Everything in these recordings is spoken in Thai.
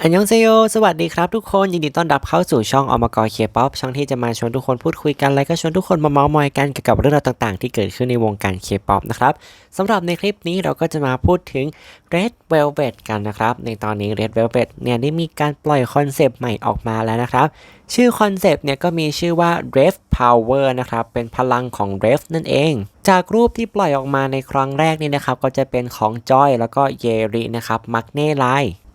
อันยองเซโย สวัสดีครับทุกคน ยินดีต้อนรับเข้าสู่ช่องอมกรเคป๊อปช่องที่จะมาชวนทุกคนพูดคุยกัน และก็ชวนทุกคนมาเมาส์มอยกันเกี่ยวกับเรื่องราวต่างๆ ที่เกิดขึ้นในวงการเคป๊อปนะครับสำหรับในคลิปนี้เราก็จะมาพูดถึง Red Velvet กันนะครับ ในตอนนี้ Red Velvet เนี่ยได้มีการปล่อยคอนเซปต์ใหม่ออกมาแล้วนะครับ ชื่อคอนเซปต์เนี่ยก็มีชื่อว่า Rev Power นะครับ เป็นพลังของ Rev นั่นเอง จากรูปที่ปล่อยออกมาในครั้งแรกนี่นะครับ ก็จะเป็นของจอยแล้วก็เยรินะครับ มักเน่ไล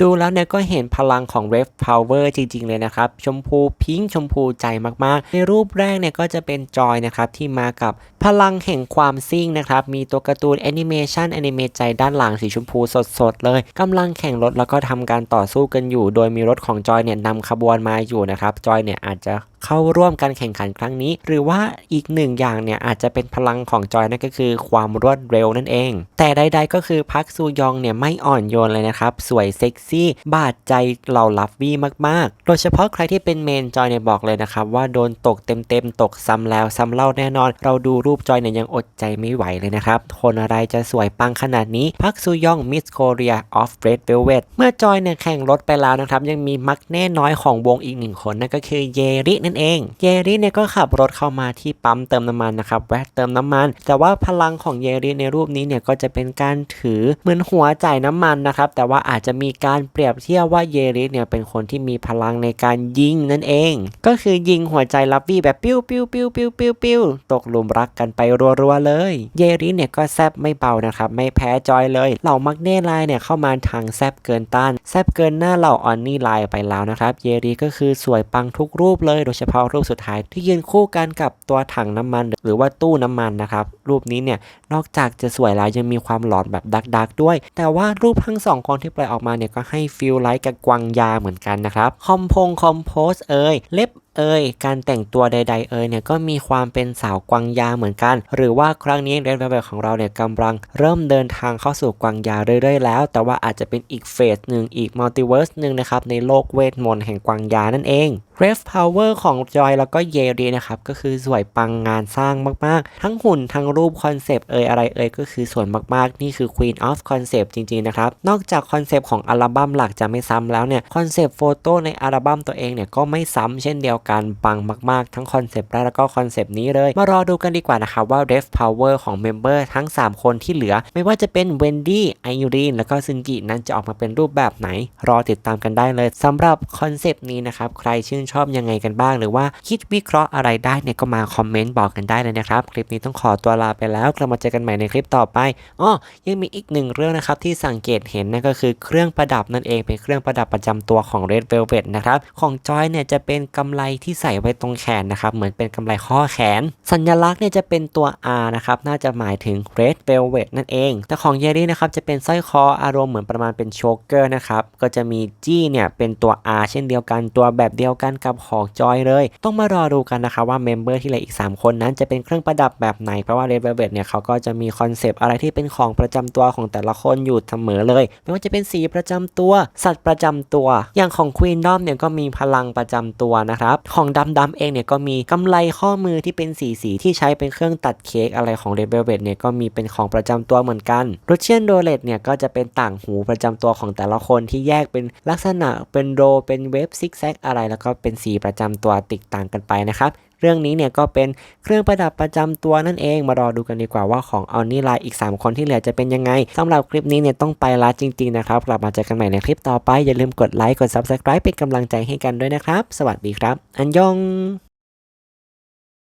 ดูแล้วเนี่ยก็เห็นพลังของ Rev Power จริง ๆ เลยนะครับ ชมพูพิงชมพูใจมากๆ ในรูปแรกเนี่ยก็จะเป็นจอยนะครับ ที่มากับพลังแห่งความซิ่งนะครับ มีตัวการ์ตูนแอนิเมชันแอนิเมใจด้านหลังสีชมพูสด ๆ เลยกำลังแข่งรถแล้วก็ทำการต่อสู้กันอยู่ โดยมีรถของจอยเนี่ยนำขบวนมาอยู่นะครับ จอยเนี่ยอาจจะ เข้าร่วมการแข่งขันครั้งนี้ หรือว่าอีกหนึ่งอย่างเนี่ยอาจจะเป็นพลังของจอยนั่นก็คือความรวดเร็วนั่นเอง แต่ใดๆก็คือพักซูยองเนี่ยไม่อ่อนโยนเลยนะครับ สวยเซ็กซี่ บาดใจเราลับวี่มากๆ โดยเฉพาะใครที่เป็นเมนจอยเนี่ยบอกเลยนะครับ ว่าโดนตกเต็มๆ ตกซ้ำแล้วซ้ำเล่าแน่นอน เราดูรูปจอยเนี่ยยังอดใจไม่ไหวเลยนะครับ คนอะไรจะสวยปังขนาดนี้ พักซูยองมิสโคเรียออฟเรดเวลเวตเมื่อจอยเนี่ยแข่งรถไปแล้วนะครับยังมีมักแน่น้อยของวงอีกหนึ่งคนนั่นก็คือเยรินั่นเอง เยริเนี่ยก็ขับรถเข้ามาที่ปั๊มเติมน้ำมันนะครับแวะเติมน้ำมัน แต่ว่าพลังของเยริในรูปนี้เนี่ยก็จะเป็นการถือเหมือนหัวจ่ายน้ำมันนะครับแต่ว่าอาจจะมีการเปรียบเทียบว่าเยริเนี่ยเป็นคนที่มีพลังในการยิงนั่นเอง ก็คือยิงหัวใจลับบี้แบบปิ้วปิ้วปิ้วปิ้วปิ้วปิ้วตกหลุมรักกันไปรัวๆเลย เยริเนี่ยก็แซบไม่เบานะครับไม่แพ้จอยเลยเหล่ามักเน่ไลน์เนี่ยเข้ามาทางแซบเกินต้านแซบเกินหน้าเหล่าออนนี่ไลน์ไปแล้วนะครับเยริก็คือสวยปังทุกรูปเลยโดยเฉพาะรูปสุดท้ายที่ยืนคู่กันกับตัวถังน้ำมัน หรือว่าตู้น้ำมันนะครับรูปนี้เนี่ยนอกจากจะสวยแล้วยังมีความหลอนแบบดักๆด้วย แต่ว่ารูปทั้งสองคนที่ปล่อยออกมาเนี่ยก็ให้ฟีลไลท์กับกวางยาเหมือนกันนะครับคอมพงคอมโพสเอ่ยเล็บเอ่ยการแต่งตัวใด ๆ เอ่ยเนี่ยก็มีความเป็นสาวกวางยาเหมือนกัน หรือว่าครั้งนี้เรดเวลเวของเราเนี่ยกำลังเริ่มเดินทางเข้าสู่กวางยาเรื่อยๆแล้ว แต่ว่าอาจจะเป็นอีกเฟสหนึ่งอีกมัลติเวิร์สหนึ่งนะครับในโลกเวทมนต์แห่งกวางยานั่นเอง r e v Power ของจอยแล้วก็เยรีนะครับก็คือสวยปังงานสร้างมากๆ ทั้งหุ่นทั้งรููปคอนเซปต์เอ่ยอะไรเอ่ยก็คือส่วยมากๆ นี่คือ Queen of Concept จริงๆนะครับ นอกจากคอนเซปต์ของอัลบั้มหลักจะไม่ซ้ำแล้วเนี่ยคอนเซปต์โฟโต้ในอัลบั้มตัวเองเนี่ยก็ไม่ซ้ำเช่นเดียวกันปังมากๆ ทั้งคอนเซปต์แรกแล้วก็คอนเซปต์นี้เลย มารอดูกันดีกว่านะครับว่า r e v Power ของเมมเบอร์ทั้ง 3 คนที่เหลือ ไม่ว่าจะเป็นเวนดี้ไอรีนแล้วก็ซึนกินั้นจะออกมาเป็นรูปแบบไหน รอติดตามกันได้เลยสำหรับคอนเซปต์นี้นะครับใครชื่นชอบยังไงกันบ้าง หรือว่าคิดวิเคราะห์อะไรได้เนี่ยก็มาคอมเมนต์บอกกันได้เลยนะครับคลิปนี้ต้องขอตัวลาไปแล้วกลับมาเจอกันใหม่ในคลิปต่อไปอ้อยังมีอีกหนึ่งเรื่องนะครับที่สังเกตเห็นนั่นก็คือเครื่องประดับนั่นเองเป็นเครื่องประดับประจำตัวของ Red Velvet นะครับของจอยเนี่ยจะเป็นกำไรที่ใส่ไว้ตรงแขนนะครับเหมือนเป็นกำไรข้อแขน สัญลักษณ์เนี่ยจะเป็นตัว R นะครับน่าจะหมายถึง Red Velvet นั่นเอง แต่ของเยรี่นะครับจะเป็นสร้อยคออารมณ์เหมือนประมาณเป็นโชเกอร์นะครับก็จะมีจี้เนี่ยเป็นตัว R เช่นเดียวกันตัวแบบเดียวกันกับของจอยเลย ต้องมารอดูกันนะครับว่าเมมเบอร์ที่เหลืออีก 3 คนนั้นจะเป็นเครื่องประดับแบบไหนเพราะว่า Red Velvet เนี่ยเขาก็จะมีคอนเซปต์อะไรที่เป็นของประจำตัวของแต่ละคนอยู่เสมอเลย ไม่ว่าจะเป็นสีประจำตัว สัตว์ประจำตัว อย่างของ Queen d o m เนี่ยก็มีพลังประจำตัวนะครับ ของดำดำเองเนี่ยก็มีกำไลข้อมือที่เป็นสีสีที่ใช้เป็นเครื่องตัดเค้กอะไรของ Red Velvet เนี่ยก็มีเป็นของประจำตัวเหมือนกัน r u s s i a n d o l e t เนี่ยก็จะเป็นต่างหูประจำตัวของแต่ละคนที่แยกเป็นลักษณะเป็นโรเป็นเวฟซิกแซกอะไร แล้วก็เป็นสีประจำตัวติดต่างกันไปนะครับ เรื่องนี้เนี่ยก็เป็นเครื่องประดับประจำตัวนั่นเอง มารอดูกันดีกว่าว่าของออนนี่ไลน์อีก 3 คนที่เหลือจะเป็นยังไงสำหรับคลิปนี้เนี่ยต้องไปละจริงๆนะครับ กลับมาเจอกันใหม่ในคลิปต่อไป อย่าลืมกดไลค์กด Subscribe เป็นกำลังใจให้กันด้วยนะครับ สวัสดีครับ อันยอง